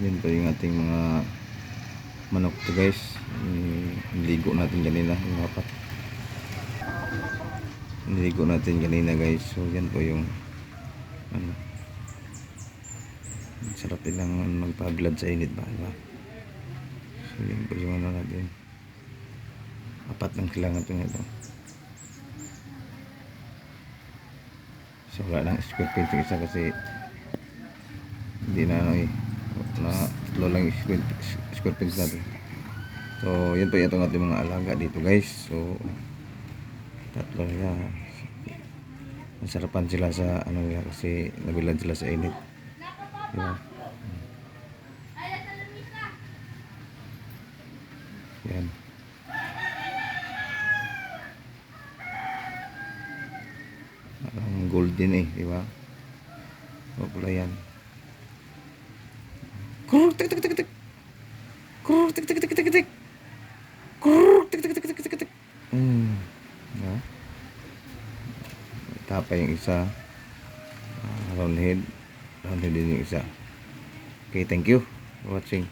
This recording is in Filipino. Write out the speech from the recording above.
Yan po yung ating mga manok to guys. Niligo natin kanina yung apat. Niligo natin kanina guys. So yan po yung ano. Sarap nilang magpa-blood sa init ba? Diba? So yan po yung ano natin. Apat ng kailangan ito ito. So wala nang square yung isa kasi hindi na ano eh na tatlo lang square, pins natin so yun po yung itong ating mga alaga dito guys. So tatlo nila nasarapan sila sa ano nila kasi nabilad sila sa init. Diba? Yan. Parang golden eh di ba o pula yan Kuruk tik tik tik tik. Kuruk tik tik tik tik tik. Kuruk tik tik tik tik tik tik. Hmm. Ya. Tapa yung isa. Ah, round head. Round head din yung isa. Okay, thank you for watching.